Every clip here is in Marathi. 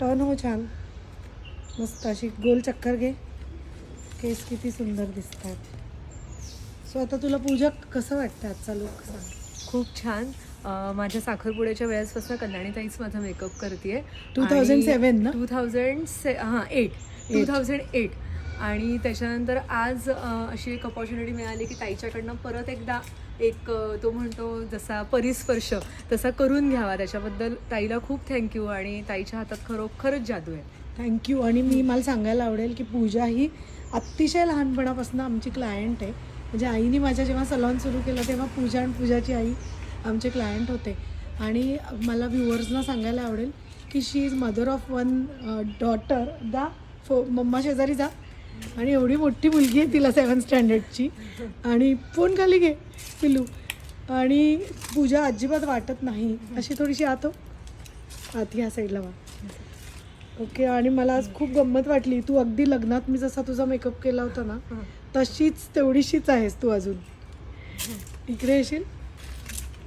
टर्न हो छान. मस्त अशी गोल चक्कर घे. केस किती सुंदर दिसत आहेत सो आता तुला पूजा कसं वाटतं आजचा लुक सांग. खूप छान. माझ्या साखरपुड्याच्या वेळेसपासून कल्याणीताईच माझा मेकअप करते 2007 ना? टू थाउजंड से हां एट टू. थाउजंड एट आणि त्याच्यानंतर आज अशी एक अपॉर्च्युनिटी मिळाली की ताईच्याकडनं परत एकदा एक तो म्हणतो जसा परिस्पर्श तसा करून घ्यावा. त्याच्याबद्दल ताईला खूप थँक्यू आणि ताईच्या हातात खरोखरच जादू आहे. थँक्यू आणि मी मला सांगायला आवडेल की पूजा ही अतिशय लहानपणापासून आमची क्लायंट आहे. म्हणजे आईने माझ्या जेव्हा सलॉन सुरू केलं तेव्हा पूजा आणि पूजाची आई आमचे क्लायंट होते. आणि मला व्ह्युअर्सना सांगायला आवडेल की she is mother of one daughter दा फो मम्मा शेजारी जा. आणि एवढी मोठी मुलगी आहे तिला सेवन स्टँडर्डची आणि फोन खाली घे पिलू आणि पूजा अजिबात वाटत नाही. अशी थोडीशी आत हो. आत ह्या साईडला वा ओके आणि मला आज खूप गंमत वाटली. तू अगदी लग्नात मी जसा तुझा मेकअप केला होता ना तशीच तेवढीशीच आहेस तू अजून. इकडे येशील?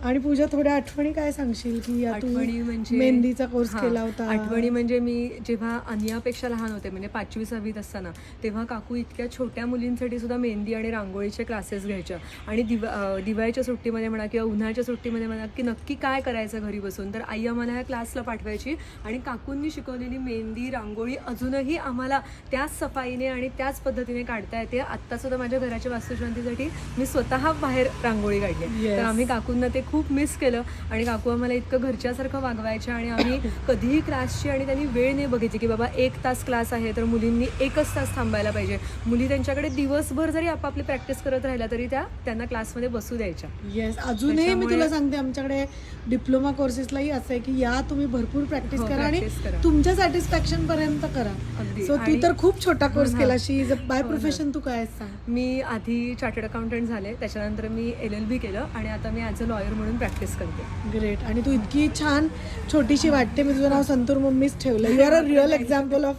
आणि पूजा थोड्या आठवणी काय सांगशील की आठवणी म्हणजे मेहंदीचा कोर्स केला होता? आठवणी म्हणजे मी जेव्हा अनियापेक्षा लहान होते म्हणजे पाचवी सहावीत असताना तेव्हा काकू इतक्या छोट्या मुलींसाठी सुद्धा मेहंदी आणि रांगोळीचे क्लासेस घ्यायच्या. आणि दिवा दिवाळीच्या सुट्टीमध्ये म्हणा किंवा उन्हाळ्याच्या सुट्टीमध्ये म्हणा की नक्की काय करायचं घरी बसून तर आई आम्हाला ह्या क्लासला पाठवायची आणि काकूंनी शिकवलेली मेहंदी रांगोळी अजूनही आम्हाला त्याच सफाईने आणि त्याच पद्धतीने काढता येते. आत्ता सुद्धा माझ्या घराच्या वास्तुशांतीसाठी मी स्वतः बाहेर रांगोळी काढली. तर आम्ही काकूंना ते खूप मिस केलं आणि काकू आम्हाला इतकं घरच्यासारखं वागवायच्या आणि आम्ही कधीही क्लासची आणि त्यांनी वेळ नाही बघितली की बाबा एक तास क्लास आहे तर मुलींनी एकच तास थांबायला पाहिजे मुली त्यांच्याकडे दिवसभर जरी आपापली प्रॅक्टिस करत राहिल्या तरी त्या त्यांना क्लासमध्ये बसू द्यायच्या येस अजूनही मी तुला सांगते आमच्याकडे डिप्लोमा कोर्सेसलाही असं आहे की या तुम्ही भरपूर प्रॅक्टिस हो, करा आणि. तुमच्या सॅटिस्फॅक्शन पर्यंत करा. सो तू तर खूप छोटा कोर्स. केला शी इज बाय. प्रोफेशन तू काय सांग मी आधी चार्टर्ड अकाउंटंट झाले त्याच्यानंतर मी एल एल बी केलं आणि आता मी ॲज अ लॉयर म्हणून प्रॅक्टिस करते. ग्रेट आणि तू इतकी छान छोटीशी वाटते. मी तुझं नाव संतूर मम्मीच ठेवलं. You are a real example of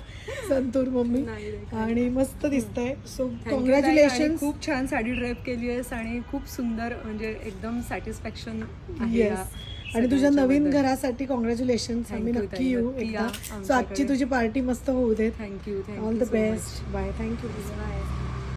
Santoor mummy. आणि मस्त दिसतंय. सो. कॉंग्रॅच्युलेशन खूप छान साडी ड्रेप केली आहेस आणि खूप सुंदर म्हणजे एकदम सॅटिस्फॅक्शन आहे आणि तुझ्या नवीन. घरासाठी कॉंग्रॅच्युलेशन आम्ही नक्की. येऊ एकदा. सो आजची. तुझी पार्टी मस्त होऊ देत. Thank you all the best bye thank you bye